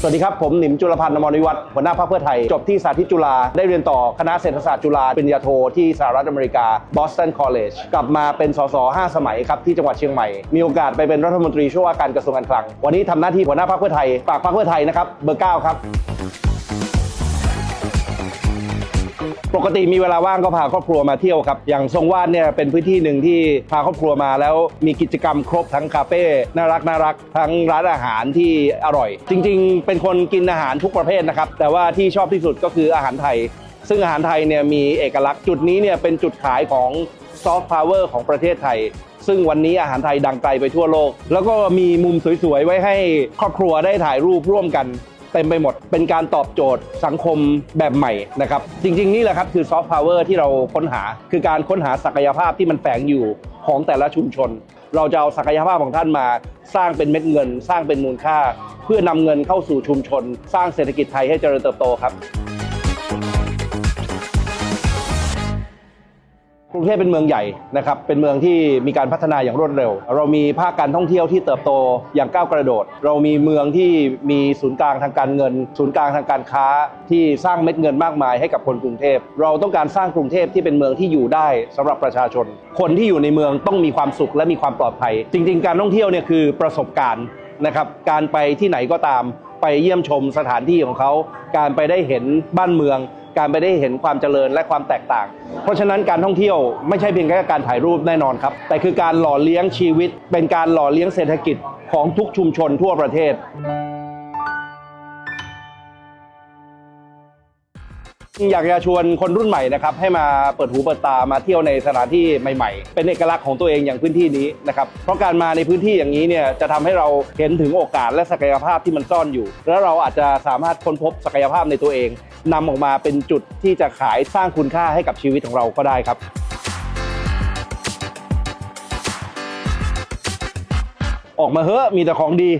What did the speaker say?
สวัสดีครับ ผมหนิมจุลพันธ์อมรวิวัฒน์หัวหน้าพรรคเพื่อไทย จบที่สาธิตจุฬาได้เรียนต่อคณะเศรษฐศาสตร์จุฬาปริญญาโทที่สหรัฐอเมริกา Boston College กลับมาเป็นสส5สมัยครับที่จังหวัดเชียงใหม่ มีโอกาสไปเป็นรัฐมนตรีช่วยว่าการกระทรวงการคลัง วันนี้ทำหน้าที่หัวหน้าพรรคเพื่อไทยฝากพรรคเพื่อไทยนะครับเบอร์9ครับ กติมีเวลาว่างก็พาครอบครัวมาเที่ยวครับ อย่างทรงวาดเนี่ยเป็นพื้นที่หนึ่งที่พาครอบครัวมาแล้วมีกิจกรรมครบทั้งคาเฟ่น่ารักน่ารักทั้งร้านอาหารที่อร่อย จริง ๆ เป็นคนกินอาหารทุกประเภทนะครับ แต่ว่าที่ชอบที่สุดก็คืออาหารไทย ซึ่งอาหารไทยเนี่ยมีเอกลักษณ์จุดนี้เนี่ยเป็นจุดขายของซอฟต์พาวเวอร์ของประเทศไทย ซึ่งวันนี้อาหารไทยดังไกลไปทั่วโลก แล้วก็มีมุมสวยๆไว้ให้ครอบครัวได้ถ่ายรูปร่วมกัน เต็มไปหมด เป็นการตอบโจทย์สังคมแบบใหม่นะครับ จริง ๆ นี่แหละครับคือซอฟต์พาวเวอร์ที่เราค้นหา คือการค้นหาศักยภาพที่มันแฝงอยู่ของแต่ละชุมชน เราจะเอาศักยภาพของท่านมา สร้างเป็นเม็ดเงิน สร้างเป็นมูลค่า เพื่อนำเงินเข้าสู่ชุมชน สร้างเศรษฐกิจไทยให้เจริญเติบโตครับ กรุงเทพเป็นเมืองใหญ่นะครับ เป็นเมืองที่มีการพัฒนาอย่างรวดเร็ว เรามีภาคการท่องเที่ยวที่เติบโตอย่างก้าวกระโดด เรามีเมืองที่มีศูนย์กลางทางการเงิน ศูนย์กลางทางการค้าที่สร้างเม็ดเงินมากมายให้กับคนกรุงเทพ เราต้องการสร้างกรุงเทพที่เป็นเมืองที่อยู่ได้สำหรับประชาชน คนที่อยู่ในเมืองต้องมีความสุขและมีความปลอดภัย จริง ๆ การท่องเที่ยวเนี่ยคือประสบการณ์นะครับ การไปที่ไหนก็ตาม ไปเยี่ยมชมสถานที่ของเขา การไปได้เห็นบ้านเมือง การไปได้เห็นความเจริญและความแตกต่าง เพราะฉะนั้นการท่องเที่ยวไม่ใช่เพียงแค่การถ่ายรูปแน่นอนครับ แต่คือการหล่อเลี้ยงชีวิต เป็นการหล่อเลี้ยงเศรษฐกิจของทุกชุมชนทั่วประเทศอยากจะชวนคนรุ่นใหม่นะครับให้มาเปิดหูเปิดตามาเที่ยวในสถานที่ใหม่ ๆ เป็นเอกลักษณ์ของตัวเองอย่างพื้นที่นี้นะครับเพราะการมาในพื้นที่อย่างนี้เนี่ยจะทำให้เราเห็นถึงโอกาสและศักยภาพที่มันซ่อนอยู่ แล้วเราอาจจะสามารถค้นพบศักยภาพในตัวเอง นำออกมาเป็นจุดที่จะขายสร้างคุณค่าให้กับชีวิตของเราก็ได้ครับออกมาเฮ้อะมีแต่ของดี